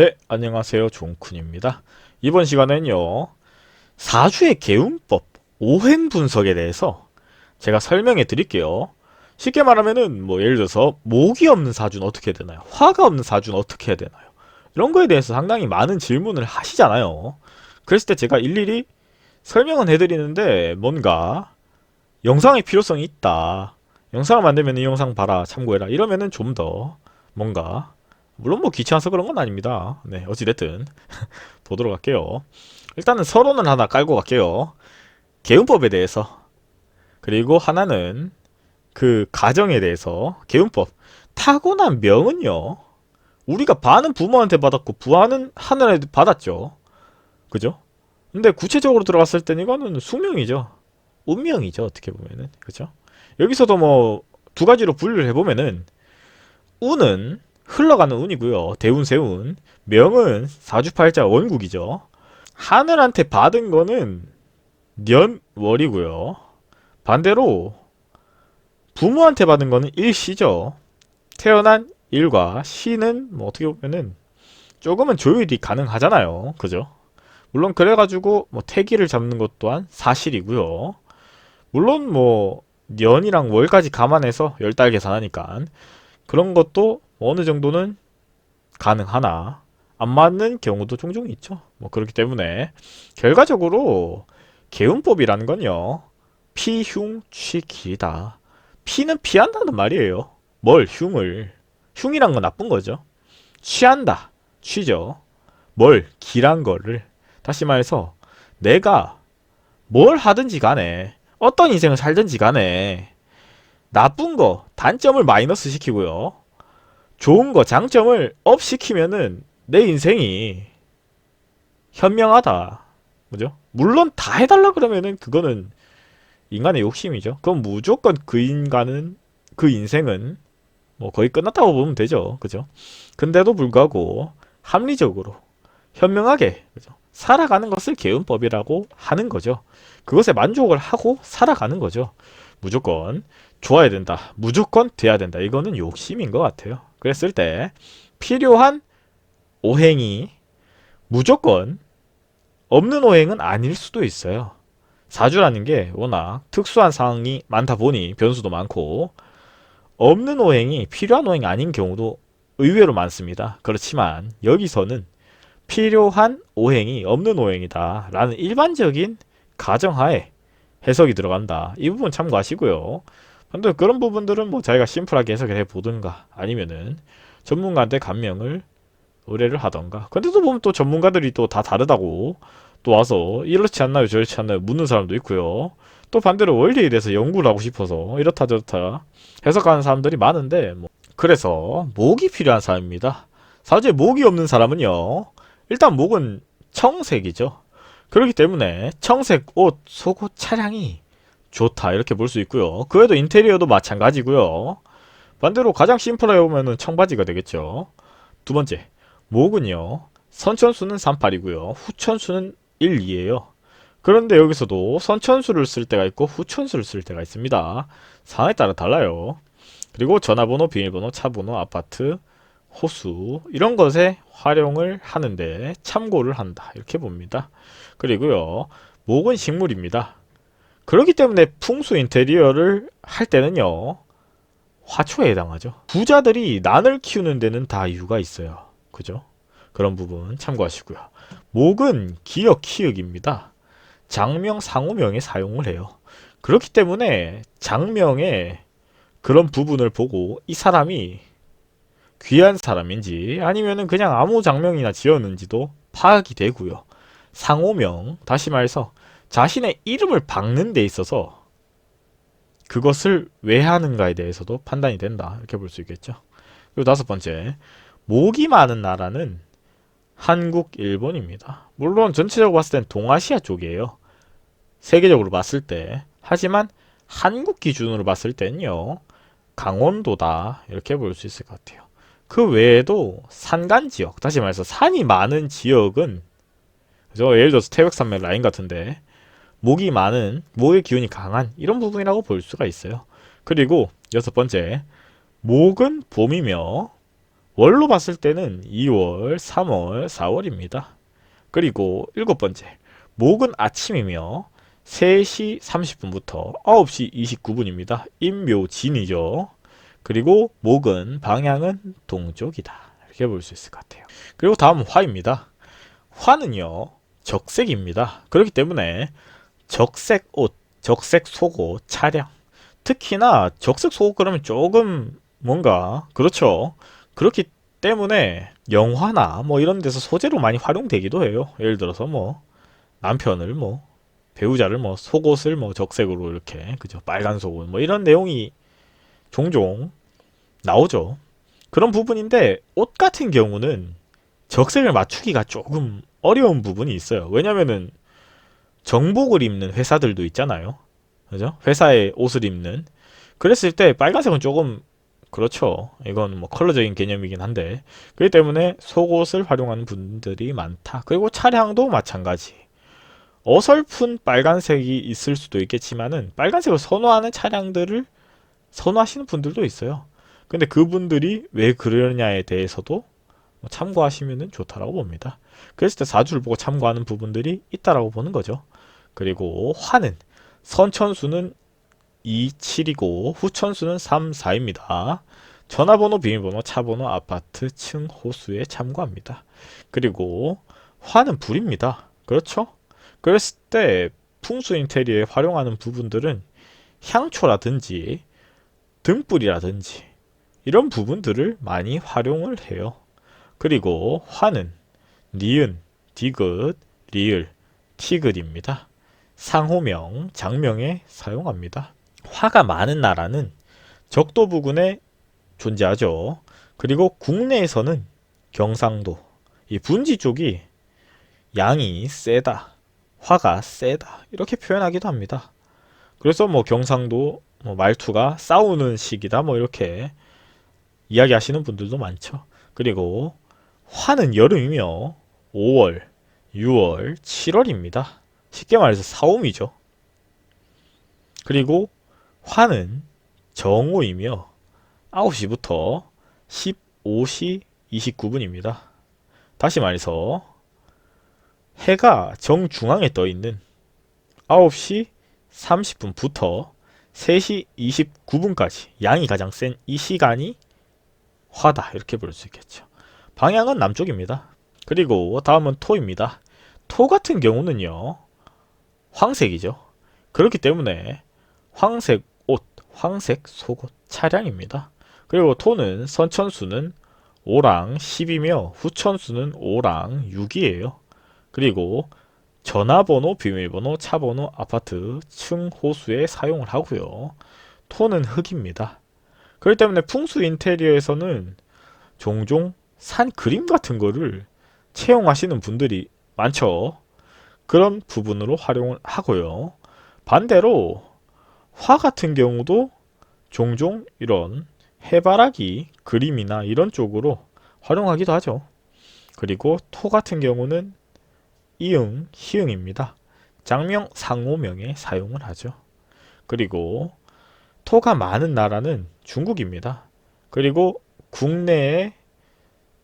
네, 안녕하세요. 종쿤입니다. 이번 시간에는요, 사주의 개운법, 오행 분석에 대해서 제가 설명해 드릴게요. 쉽게 말하면은, 뭐, 예를 들어서, 목이 없는 사주는 어떻게 되나요? 화가 없는 사주는 어떻게 해야 되나요? 이런 거에 대해서 상당히 많은 질문을 하시잖아요. 그랬을 때 제가 일일이 설명은 해드리는데, 뭔가, 영상의 필요성이 있다. 영상을 만들면 이 영상 봐라, 참고해라. 이러면은 좀 더, 뭔가, 물론 뭐 귀찮아서 그런 건 아닙니다. 네, 어찌됐든 보도록 할게요. 일단은 서론을 하나 깔고 갈게요. 개운법에 대해서 그리고 하나는 그 가정에 대해서 개운법 타고난 명은요. 우리가 반은 부모한테 받았고 부하는 하늘에 받았죠. 그죠? 근데 구체적으로 들어갔을 땐 이거는 숙명이죠. 운명이죠. 어떻게 보면은 그죠? 여기서도 뭐 두 가지로 분류를 해보면은 운은 흘러가는 운이고요. 대운, 세운. 명은 사주팔자 원국이죠. 하늘한테 받은 거는 년월이고요. 반대로 부모한테 받은 거는 일시죠. 태어난 일과 시는 뭐 어떻게 보면은 조금은 조율이 가능하잖아요. 그죠? 물론 그래가지고 뭐 태기를 잡는 것 또한 사실이고요. 물론 뭐 년이랑 월까지 감안해서 열달 계산하니까 그런 것도 어느 정도는 가능하나 안 맞는 경우도 종종 있죠. 뭐 그렇기 때문에 결과적으로 개운법이라는 건요. 피흉취기다. 피는 피한다는 말이에요. 뭘 흉을 흉이란 건 나쁜 거죠. 취한다. 취죠. 뭘 기란 거를 다시 말해서 내가 뭘 하든지 간에 어떤 인생을 살든지 간에 나쁜 거 단점을 마이너스 시키고요. 좋은 거 장점을 업 시키면은 내 인생이 현명하다. 그죠? 물론 다 해달라 그러면은 그거는 인간의 욕심이죠. 그럼 무조건 그 인간은 그 인생은 뭐 거의 끝났다고 보면 되죠. 그죠? 근데도 불구하고 합리적으로 현명하게 그죠? 살아가는 것을 개운법이라고 하는 거죠. 그것에 만족을 하고 살아가는 거죠. 무조건 좋아야 된다. 무조건 돼야 된다. 이거는 욕심인 것 같아요. 그랬을 때 필요한 오행이 무조건 없는 오행은 아닐 수도 있어요. 사주라는 게 워낙 특수한 상황이 많다 보니 변수도 많고 없는 오행이 필요한 오행이 아닌 경우도 의외로 많습니다. 그렇지만 여기서는 필요한 오행이 없는 오행이다 라는 일반적인 가정하에 해석이 들어간다. 이 부분 참고하시고요. 근데 그런 부분들은 뭐 자기가 심플하게 해석을 해보든가 아니면은 전문가한테 감명을 의뢰를 하던가. 근데 또 보면 또 전문가들이 또 다 다르다고 또 와서 이렇지 않나요 저렇지 않나요 묻는 사람도 있고요. 또 반대로 원리에 대해서 연구를 하고 싶어서 이렇다 저렇다 해석하는 사람들이 많은데 뭐 그래서 목이 필요한 사람입니다. 사주에 목이 없는 사람은요. 일단 목은 청색이죠. 그렇기 때문에 청색 옷, 속옷, 차량이 좋다 이렇게 볼 수 있고요. 그 외에도 인테리어도 마찬가지고요. 반대로 가장 심플하게 보면은 청바지가 되겠죠. 두 번째, 목은요. 선천수는 38이고요. 후천수는 1, 2예요. 그런데 여기서도 선천수를 쓸 때가 있고 후천수를 쓸 때가 있습니다. 상황에 따라 달라요. 그리고 전화번호, 비밀번호, 차번호, 아파트, 호수 이런 것에 활용을 하는데 참고를 한다. 이렇게 봅니다. 그리고요. 목은 식물입니다. 그렇기 때문에 풍수 인테리어를 할 때는요. 화초에 해당하죠. 부자들이 난을 키우는 데는 다 이유가 있어요. 그죠? 그런 부분 참고하시고요. 목은 기역, 키역입니다. 장명, 상호명에 사용을 해요. 그렇기 때문에 장명의 그런 부분을 보고 이 사람이 귀한 사람인지 아니면은 그냥 아무 장명이나 지었는지도 파악이 되고요. 상호명, 다시 말해서 자신의 이름을 박는 데 있어서 그것을 왜 하는가에 대해서도 판단이 된다. 이렇게 볼 수 있겠죠. 그리고 다섯 번째, 목이 많은 나라는 한국, 일본입니다. 물론 전체적으로 봤을 땐 동아시아 쪽이에요. 세계적으로 봤을 때. 하지만 한국 기준으로 봤을 때는요. 강원도다. 이렇게 볼 수 있을 것 같아요. 그 외에도 산간 지역, 다시 말해서 산이 많은 지역은 그죠? 예를 들어서 태백산맥 라인 같은데 목이 많은, 목의 기운이 강한 이런 부분이라고 볼 수가 있어요. 그리고 여섯 번째, 목은 봄이며 월로 봤을 때는 2월, 3월, 4월입니다. 그리고 일곱 번째, 목은 아침이며 3시 30분부터 9시 29분입니다. 임묘진이죠. 그리고 목은 방향은 동쪽이다. 이렇게 볼 수 있을 것 같아요. 그리고 다음 화입니다. 화는요, 적색입니다. 그렇기 때문에 적색 옷, 적색 속옷, 차량. 특히나 적색 속옷 그러면 조금 뭔가, 그렇죠. 그렇기 때문에 영화나 뭐 이런 데서 소재로 많이 활용되기도 해요. 예를 들어서 뭐 남편을 뭐 배우자를 뭐 속옷을 뭐 적색으로 이렇게 그죠 빨간 속옷 뭐 이런 내용이 종종 나오죠. 그런 부분인데 옷 같은 경우는 적색을 맞추기가 조금 어려운 부분이 있어요. 왜냐면은 정복을 입는 회사들도 있잖아요. 그죠? 회사에 옷을 입는 그랬을 때 빨간색은 조금 그렇죠. 이건 뭐 컬러적인 개념이긴 한데 그렇기 때문에 속옷을 활용하는 분들이 많다. 그리고 차량도 마찬가지. 어설픈 빨간색이 있을 수도 있겠지만은 빨간색을 선호하는 차량들을 선호하시는 분들도 있어요. 근데 그분들이 왜 그러냐에 대해서도 뭐 참고하시면 좋다라고 봅니다. 그랬을 때 사주를 보고 참고하는 부분들이 있다라고 보는 거죠. 그리고 화는 선천수는 2, 7이고 후천수는 3, 4입니다. 전화번호, 비밀번호, 차번호, 아파트, 층, 호수에 참고합니다. 그리고 화는 불입니다. 그렇죠? 그랬을 때 풍수 인테리어에 활용하는 부분들은 향초라든지 등불이라든지 이런 부분들을 많이 활용을 해요. 그리고 화는 니은, 디귿, 리을, 티귿입니다. 상호명, 장명에 사용합니다. 화가 많은 나라는 적도 부근에 존재하죠. 그리고 국내에서는 경상도, 이 분지 쪽이 양이 세다, 화가 세다 이렇게 표현하기도 합니다. 그래서 뭐 경상도 뭐 말투가 싸우는 시기다 뭐 이렇게 이야기하시는 분들도 많죠. 그리고 화는 여름이며 5월, 6월, 7월입니다. 쉽게 말해서 사옴이죠. 그리고 화는 정오이며 9시부터 15시 29분입니다. 다시 말해서 해가 정중앙에 떠 있는 9시 30분부터 3시 29분까지 양이 가장 센 이 시간이 화다 이렇게 볼 수 있겠죠. 방향은 남쪽입니다. 그리고 다음은 토입니다. 토 같은 경우는요. 황색이죠. 그렇기 때문에 황색 옷, 황색 속옷, 차량입니다. 그리고 토는 선천수는 5랑 10이며 후천수는 5랑 6이에요. 그리고 전화번호, 비밀번호, 차번호, 아파트, 층, 호수에 사용을 하고요. 토는 흙입니다. 그렇기 때문에 풍수 인테리어에서는 종종 산 그림 같은 거를 채용하시는 분들이 많죠. 그런 부분으로 활용을 하고요. 반대로 화 같은 경우도 종종 이런 해바라기 그림이나 이런 쪽으로 활용하기도 하죠. 그리고 토 같은 경우는 이응, 희응입니다. 장명, 상호명에 사용을 하죠. 그리고 토가 많은 나라는 중국입니다. 그리고 국내의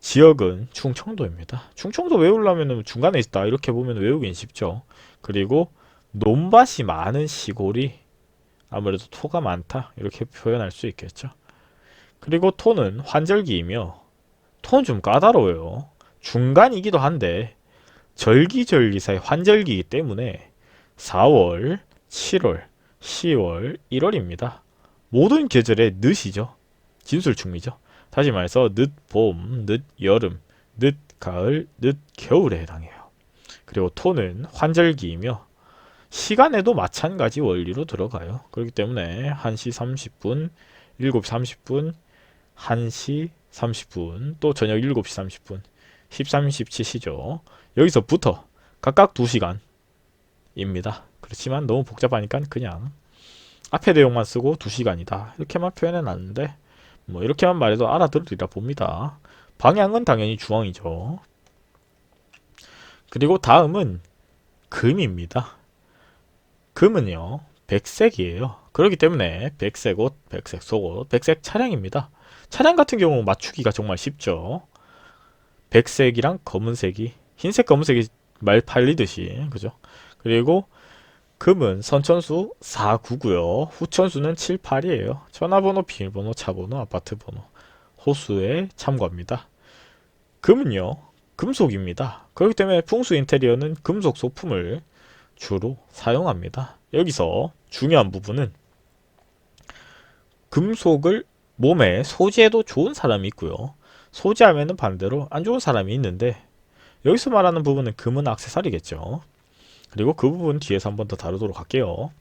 지역은 충청도입니다. 충청도 외우려면 중간에 있다 이렇게 보면 외우긴 쉽죠. 그리고 논밭이 많은 시골이 아무래도 토가 많다 이렇게 표현할 수 있겠죠. 그리고 토는 환절기이며 토는 좀 까다로워요. 중간이기도 한데 절기절기사의 환절기이기 때문에 4월, 7월, 10월, 1월입니다. 모든 계절의 늦이죠. 진술충미죠. 다시 말해서 늦봄, 늦여름, 늦가을, 늦겨울에 해당해요. 그리고 토는 환절기이며 시간에도 마찬가지 원리로 들어가요. 그렇기 때문에 1시 30분, 7시 30분, 1시 30분, 또 저녁 7시 30분, 13, 17시죠. 여기서부터 각각 2시간입니다. 그렇지만 너무 복잡하니까 그냥 앞에 내용만 쓰고 2시간이다. 이렇게만 표현해 놨는데 뭐 이렇게만 말해도 알아들으리라 봅니다. 방향은 당연히 중앙이죠. 그리고 다음은 금입니다. 금은요. 백색이에요. 그렇기 때문에 백색 옷, 백색 속옷, 백색 차량입니다. 차량 같은 경우 맞추기가 정말 쉽죠. 백색이랑 검은색이 흰색 검은색이 말 팔리듯이 그죠? 그리고 금은 선천수 4구고요. 후천수는 7, 8이에요. 전화번호, 비밀번호, 차번호, 아파트 번호, 호수에 참고합니다. 금은요. 금속입니다. 그렇기 때문에 풍수 인테리어는 금속 소품을 주로 사용합니다. 여기서 중요한 부분은 금속을 몸에 소지해도 좋은 사람이 있고요. 소지하면은 반대로 안 좋은 사람이 있는데 여기서 말하는 부분은 금은 액세서리겠죠. 그리고 그 부분 뒤에서 한 번 더 다루도록 할게요.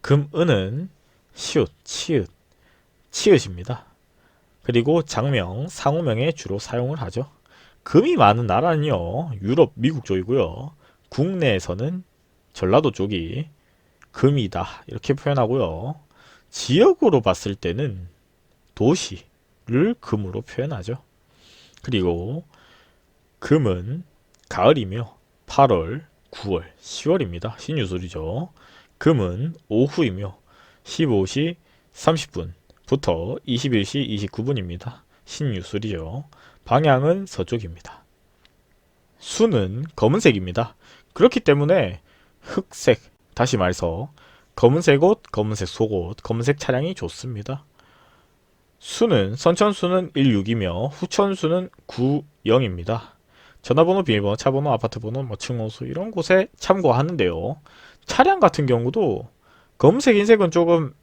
금, 은은 시옷, 치읓, 치읓입니다. 그리고 장명, 상호명에 주로 사용을 하죠. 금이 많은 나라는요, 유럽, 미국 쪽이고요. 국내에서는 전라도 쪽이 금이다. 이렇게 표현하고요. 지역으로 봤을 때는 도시를 금으로 표현하죠. 그리고 금은 가을이며 8월, 9월, 10월입니다. 신유술이죠. 금은 오후이며 15시 30분부터 21시 29분입니다. 신유술이죠. 방향은 서쪽입니다. 수는 검은색입니다. 그렇기 때문에 흑색, 다시 말해서 검은색 옷, 검은색 속옷, 검은색 차량이 좋습니다. 수는 선천수는 16이며 후천수는 90입니다. 전화번호, 비밀번호, 차번호, 아파트번호, 뭐 층호수 이런 곳에 참고하는데요. 차량 같은 경우도 검은색, 흰색은 조금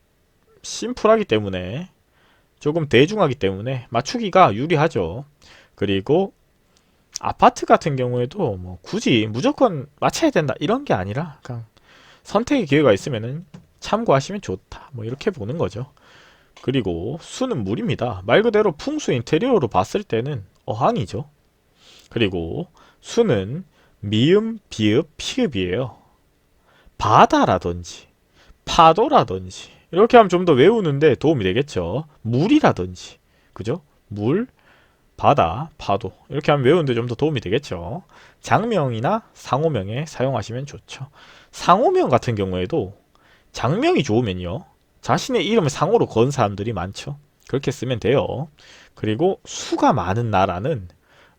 심플하기 때문에 조금 대중하기 때문에 맞추기가 유리하죠. 그리고 아파트 같은 경우에도 뭐 굳이 무조건 맞춰야 된다 이런 게 아니라 그냥 선택의 기회가 있으면은 참고하시면 좋다. 뭐 이렇게 보는 거죠. 그리고 수는 물입니다. 말 그대로 풍수 인테리어로 봤을 때는 어항이죠. 그리고 수는 미음, 비읍, 피읍이에요. 바다라든지 파도라든지 이렇게 하면 좀 더 외우는데 도움이 되겠죠. 물이라든지 그죠? 물, 바다, 파도 이렇게 하면 외우는데 좀 더 도움이 되겠죠. 장명이나 상호명에 사용하시면 좋죠. 상호명 같은 경우에도 장명이 좋으면요. 자신의 이름을 상호로 건 사람들이 많죠. 그렇게 쓰면 돼요. 그리고 수가 많은 나라는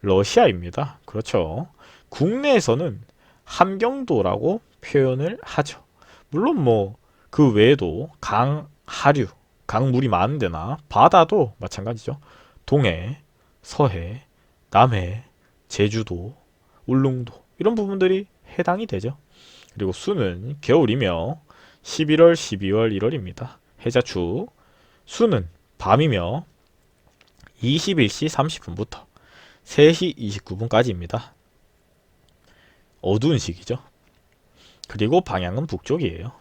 러시아입니다. 그렇죠. 국내에서는 함경도라고 표현을 하죠. 물론 뭐 그 외에도 강, 하류, 강물이 많은 데나 바다도 마찬가지죠. 동해, 서해, 남해, 제주도, 울릉도 이런 부분들이 해당이 되죠. 그리고 수는 겨울이며 11월, 12월, 1월입니다. 해자축. 수는 밤이며 21시 30분부터 3시 29분까지입니다. 어두운 시기죠. 그리고 방향은 북쪽이에요.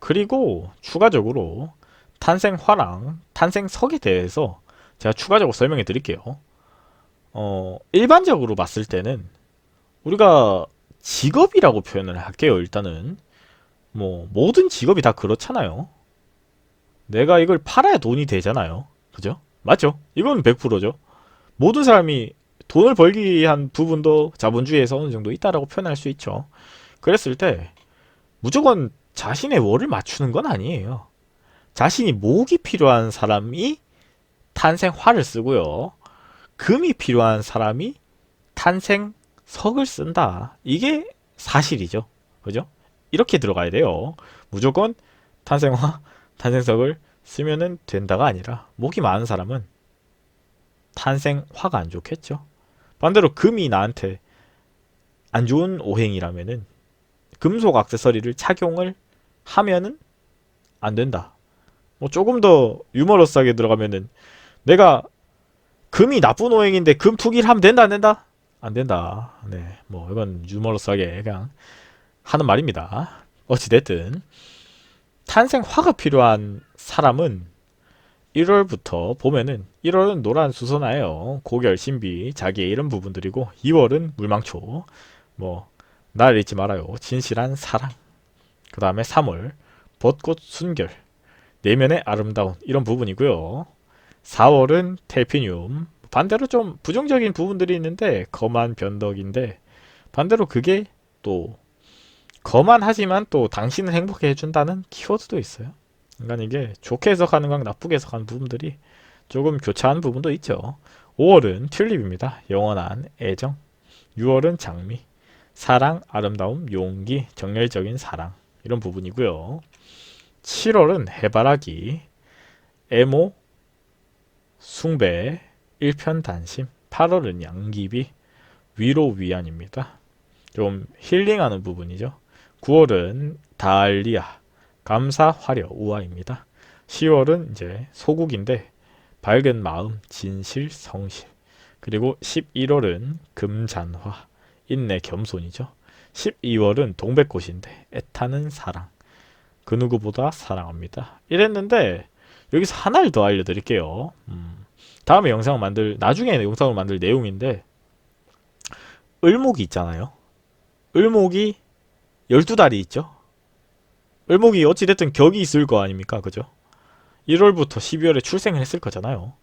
그리고 추가적으로 탄생화랑 탄생석에 대해서 제가 추가적으로 설명해 드릴게요. 어, 일반적으로 봤을 때는 우리가 직업이라고 표현을 할게요. 일단은 뭐 모든 직업이 다 그렇잖아요. 내가 이걸 팔아야 돈이 되잖아요. 그죠? 맞죠? 이건 100%죠. 모든 사람이 돈을 벌기 위한 부분도 자본주의에서 어느 정도 있다라고 표현할 수 있죠. 그랬을 때 무조건 자신의 월을 맞추는 건 아니에요. 자신이 목이 필요한 사람이 탄생화를 쓰고요. 금이 필요한 사람이 탄생석을 쓴다. 이게 사실이죠. 그죠? 이렇게 들어가야 돼요. 무조건 탄생화, 탄생석을 쓰면은 된다가 아니라 목이 많은 사람은 탄생 화가 안 좋겠죠. 반대로 금이 나한테 안 좋은 오행이라면은 금속 액세서리를 착용을 하면은 안 된다. 뭐 조금 더 유머러스하게 들어가면은 내가 금이 나쁜 오행인데 금 투기를 하면 된다 안 된다? 안 된다. 네, 뭐 이건 유머러스하게 그냥 하는 말입니다. 어찌 됐든 탄생화가 필요한 사람은 1월부터 보면은 1월은 노란 수선화예요. 고결, 신비, 자기 이런 부분들이고 2월은 물망초, 뭐 날 잊지 말아요. 진실한 사랑. 그 다음에 3월 벚꽃 순결, 내면의 아름다운 이런 부분이고요. 4월은 텔피늄. 반대로 좀 부정적인 부분들이 있는데 거만 변덕인데 반대로 그게 또 거만하지만 또 당신을 행복해 해준다는 키워드도 있어요. 그러니까 이게 좋게 해석하는 거랑 나쁘게 해석하는 부분들이 조금 교차하는 부분도 있죠. 5월은 튤립입니다. 영원한 애정. 6월은 장미. 사랑, 아름다움, 용기, 정열적인 사랑. 이런 부분이고요. 7월은 해바라기. 애모, 숭배, 일편단심. 8월은 양귀비, 위로 위안입니다. 좀 힐링하는 부분이죠. 9월은 달리아, 감사, 화려, 우아입니다. 10월은 이제 소국인데 밝은 마음, 진실, 성실. 그리고 11월은 금잔화, 인내, 겸손이죠. 12월은 동백꽃인데 애타는 사랑. 그 누구보다 사랑합니다. 이랬는데 여기서 하나를 더 알려드릴게요. 음, 다음에 영상을 만들 나중에 영상을 만들 내용인데 을목이 있잖아요. 을목이 12달이 있죠. 을목이 어찌됐든 격이 있을 거 아닙니까? 그죠? 1월부터 12월에 출생을 했을 거잖아요.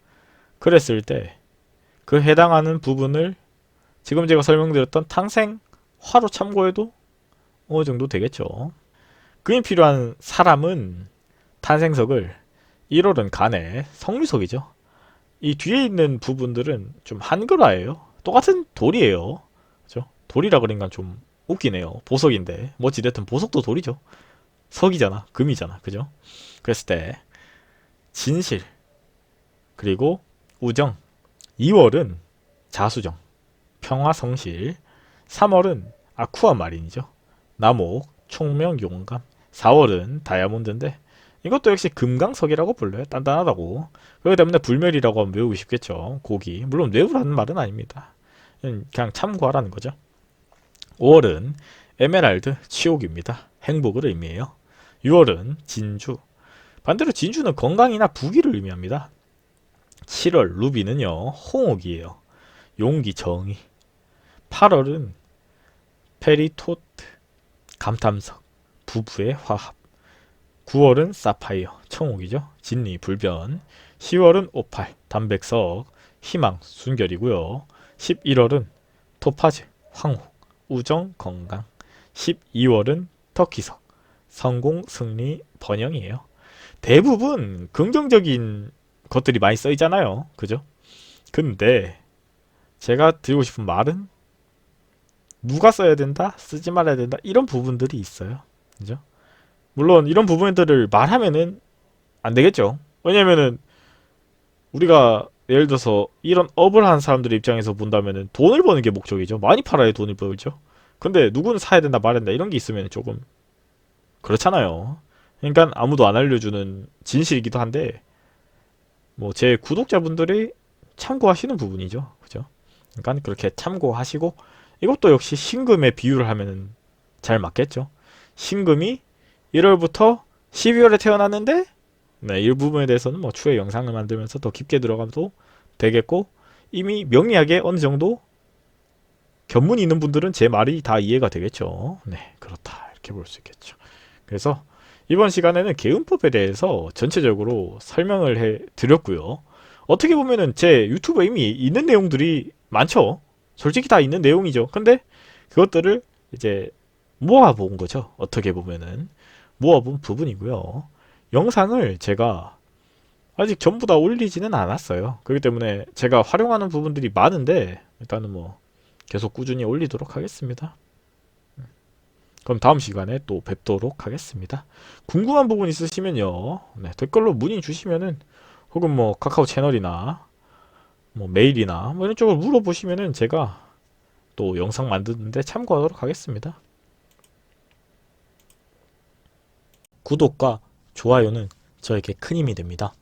그랬을 때 그 해당하는 부분을 지금 제가 설명드렸던 탕생 화로 참고해도 어느 정도 되겠죠. 그에 필요한 사람은 탄생석을 1월은 간에 성유석이죠. 이 뒤에 있는 부분들은 좀 한글화예요. 똑같은 돌이에요. 그죠? 돌이라 그러니까 좀 웃기네요. 보석인데 뭐 어찌됐든 보석도 돌이죠. 석이잖아. 금이잖아. 그죠? 그랬을 때 진실 그리고 우정 2월은 자수정 평화성실 3월은 아쿠아 마린이죠. 나목 총명 용감 4월은 다이아몬드인데 이것도 역시 금강석이라고 불러요. 단단하다고. 그렇기 때문에 불멸이라고 하면 외우기 쉽겠죠. 고기. 물론 외우라는 말은 아닙니다. 그냥 참고하라는 거죠. 5월은 에메랄드 치옥입니다. 행복을 의미해요. 6월은 진주. 반대로 진주는 건강이나 부귀를 의미합니다. 7월 루비는요. 홍옥이에요. 용기 정의. 8월은 페리토트 감탐석 부부의 화합. 9월은 사파이어 청옥이죠. 진리 불변. 10월은 오팔 담백석 희망 순결이고요. 11월은 토파즈 황후 우정 건강. 12월은 터키석 성공 승리 번영이에요. 대부분 긍정적인 것들이 많이 써 있잖아요. 그죠? 근데 제가 드리고 싶은 말은 누가 써야 된다, 쓰지 말아야 된다 이런 부분들이 있어요. 그죠? 물론 이런 부분들을 말하면은 안 되겠죠. 왜냐면은 우리가 예를 들어서 이런 업을 하는 사람들 입장에서 본다면은 돈을 버는 게 목적이죠. 많이 팔아야 돈을 벌죠. 근데 누구는 사야 된다 말야 된다 이런 게 있으면 조금 그렇잖아요. 그러니까 아무도 안 알려주는 진실이기도 한데 뭐 제 구독자분들이 참고하시는 부분이죠. 그죠? 그러니까 그렇게 참고하시고 이것도 역시 신금에 비유를 하면 잘 맞겠죠. 신금이 1월부터 12월에 태어났는데 네, 일부분에 대해서는 뭐 추후에 영상을 만들면서 더 깊게 들어가도 되겠고 이미 명리학에 어느 정도 견문이 있는 분들은 제 말이 다 이해가 되겠죠. 네, 그렇다. 이렇게 볼 수 있겠죠. 그래서 이번 시간에는 개운법에 대해서 전체적으로 설명을 해 드렸고요. 어떻게 보면은 제 유튜브에 이미 있는 내용들이 많죠. 솔직히 다 있는 내용이죠. 근데 그것들을 이제 모아본 거죠. 어떻게 보면은 모아본 부분이고요. 영상을 제가 아직 전부 다 올리지는 않았어요. 그렇기 때문에 제가 활용하는 부분들이 많은데 일단은 뭐 계속 꾸준히 올리도록 하겠습니다. 그럼 다음 시간에 또 뵙도록 하겠습니다. 궁금한 부분 있으시면요. 네, 댓글로 문의 주시면은 혹은 뭐 카카오 채널이나 뭐 메일이나 뭐 이런 쪽으로 물어보시면은 제가 또 영상 만드는데 참고하도록 하겠습니다. 구독과 좋아요는 저에게 큰 힘이 됩니다.